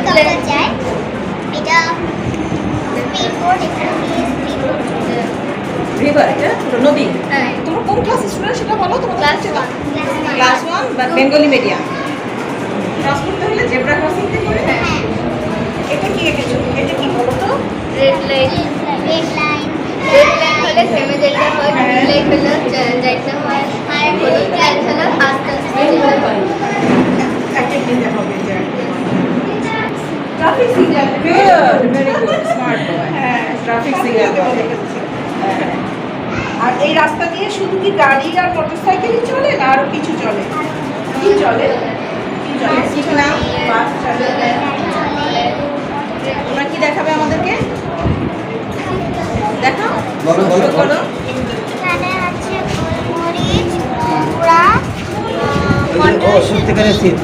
এটা দিয়ে রিভার এটা নদী। হ্যাঁ। তোমরা কোন ক্লাস স্টুডেন্ট সেটা বলো তোমার ক্লাস ওয়ান ক্লাস ওয়ান বা বেঙ্গলি মিডিয়াম ক্লাস করতে হলে জেব্রা ক্রসিং থেকে হ্যাঁ। এটা কি এঁকেছো? এটা কি বলো তো? Red light red line red light হলে থেমে যেতে হয়। গ্রিন লাইট হলে যাইতে হয়। আর হলুদ লাইট হলে আস্তে আস্তে যেতে হয় একটা দিতে হবে যে traffic signal good very good smart হ্যাঁ ট্রাফিক সিগন্যাল হ্যাঁ। আর এই রাস্তা দিয়ে শুধু কি গাড়ি আর মোটরসাইকেলই চলে না আরও কিছু চলে? কি চলে? কি চলে? কিছু নাম বাস চলে তোমরা কি দেখাবে আমাদেরকে? দেখাও। বলো, বলো, সত্যিকারের শীত।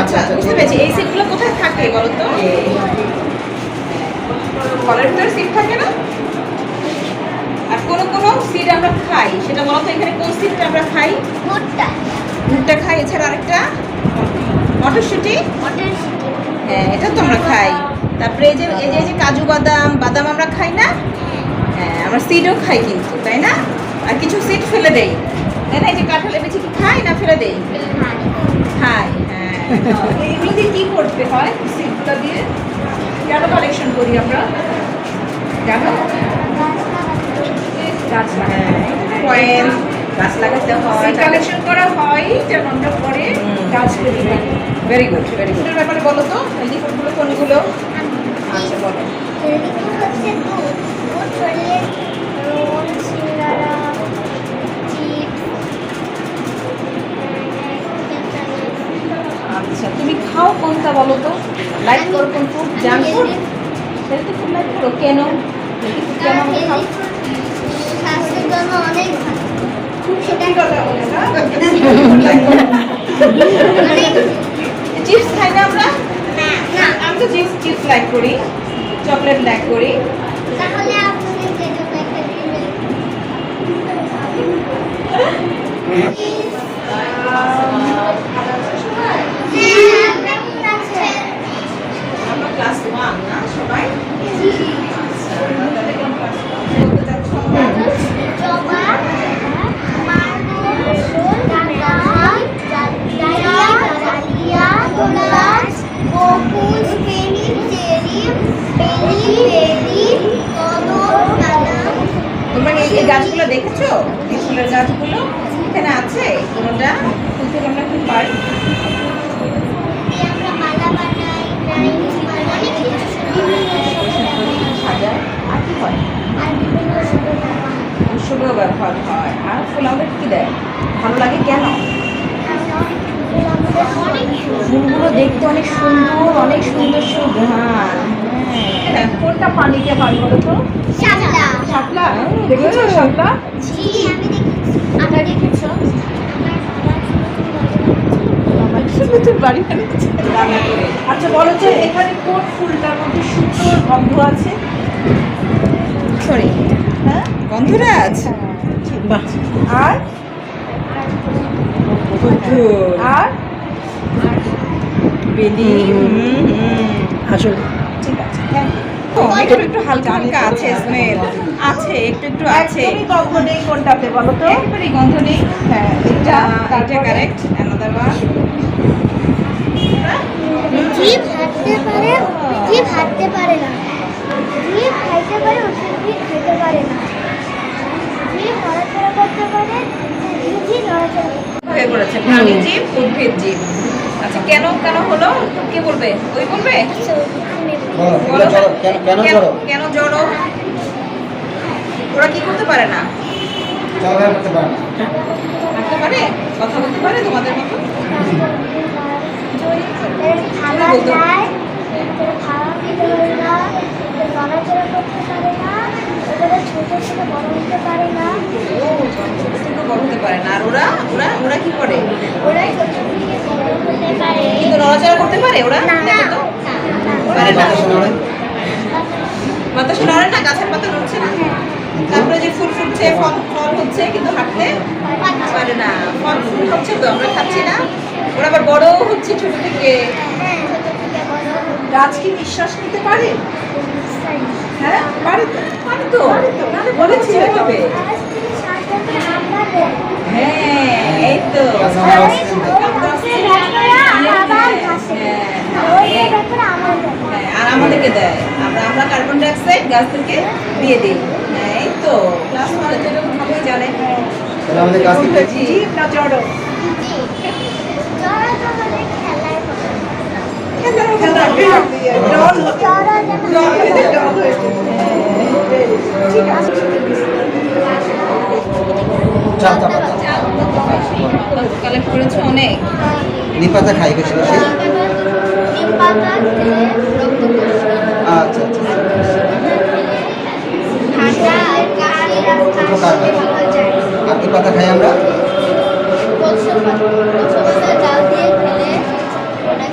আচ্ছা আচ্ছা বুঝতে পেরেছি। এই সিটগুলো কোথায় থাকে বলো তো ফলের ভিতরে সিট থাকে না? আর কোন কোন সিট আমরা খাই সেটা বলো তো এখানে কোন সিটটা আমরা খাই? ভুট্টা। ভুট্টা খাই এছাড়া আরেকটা? মটরশুঁটি? মটরশুঁটি। হ্যাঁ এটা তো আমরা খাই। তারপরে এই যে এই যে এই যে কাজু বাদাম বাদাম আমরা খাই না? হ্যাঁ। আমরা সিডও খাই কিন্তু তাই না? আর কিছু সিড ফেলে দেই তাই না এই যে কাঁঠালের বেশি কি খাই না ফেলে দেই খাই হ্যাঁ এগুলো দিয়ে কি করতে হয়? সিটগুলো দিয়ে কেন কালেকশন করি আমরা? জানো গাছ কয়েন গাছ লাগাতে হয়। কালেকশন করা হয় যেন আমরা পরে গাছ করি। ভেরি গুড ভেরি গুড ব্যাপারে বলো তো? হেলদি কোনগুলো আচ্ছা বলো। বলো তো? লাইক করো কোন food junk food healthy food like করো? কেন? হেলদি ফুড কেন আমরা খাও স্বাস্থ্যের জন্য অনেক ভালো খুব? সত্যি কথা বলে না চিপস খাই না। আমরা আমি তো চিপস চিপস লাইক করি। চকলেট লাইক করি। তাহলে আপনাদের এই গাছগুলো দেখেছ? ফুলের গাছগুলো? এখানে আছে কোনোটা? ফুল আমরা কি পাই হয় সুন্দর ব্যবহার হয়। আর ফুল আমাদের কি দেয়? ভালো লাগে কেন? ফুলগুলো দেখতে অনেক সুন্দর অনেক সুন্দর সুঘ্রাণ হ্যাঁ। কোনটা পানিতে হয় বলো তো? শাপলা শাপলা? দেখেছ শাপলা? আচ্ছা বলো তো এখানে কোন ফুলটার মধ্যে সুন্দর গন্ধ আছে? সরি। হ্যাঁ? গন্ধরাজ বাহ। আর? আর? বেলি আসলে। ঠিক আছে থ্যাংক ইউ একটু একটু হালকা হালকা আছে স্মেল আছে একটু একটু আছে। গন্ধ নেই কোনটাতে বলো তো? একেবারে গন্ধ নেই। হ্যাঁ এটা এটা কারেক্ট অ্যানাদার ওয়ান জীব হাঁটতে পারে জীব হাঁটতে পারে না। জীব খাইতে পারে উদ্ভিদ খেতে পারে না। জীব নড়াচড়া করতে পারে উদ্ভিদ নড়াচড়া করতে হয়ে পড়েছে। প্রাণী জীব উদ্ভিদ জীব। আচ্ছা কেন কেন হলো? কে বলবে? ওই বলবে? কেন কেন জড়ো? ওরা কি করতে পারে না? হাঁটতে পারে কথা বলতে পারে তোমাদের মতো খাওয়া যায় ওদের খাওয়া খেতে পারে না ওদের নড়াচড়া করতে পারে না ওদের ছোট থেকে বড় হতে পারে না। ও ছোট থেকে বড় বাতাসে নড়ে বাতাস নড়ে না গাছের পাতা নড়ছে না তারপরে যে ফুল ফুটছে ফল ফল হচ্ছে কিন্তু হাঁটতে পারে না ফল ফুল হচ্ছে তো আমরা খাচ্ছি না ওরা আবার বড় হচ্ছে ছোট থেকে ছোট থেকে বড় গাছ কি নিঃশ্বাস নিতে পারে হ্যাঁ পারে তো পারে তো নাহলে বলেছি দেয় হ্যাঁ এই তো গাছ আর আমরা ওই অক্সিজেন পাই। ওই গাছগুলো আবার ঘাসে দেয়। ওই গাছগুলো আমার দেয়। হ্যাঁ, আর আমাদেরকে দেয়। আমরা আমরা কার্বন ডাইঅক্সাইড গাছ থেকে দিয়ে দিই। হ্যাঁ, এই তো ক্লাস ওয়ানে তো এরকম ভাবেই জানে। তাহলে আমাদের গাছ জি না হয়ে কালেক্ট করেছ অনেক। নিম পাতা খাই বেশি বেশি। নিম পাতা খেলে রক্ত আচ্ছা আচ্ছা। আর কি পাতা খাই আমরা?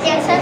ক্যান্সার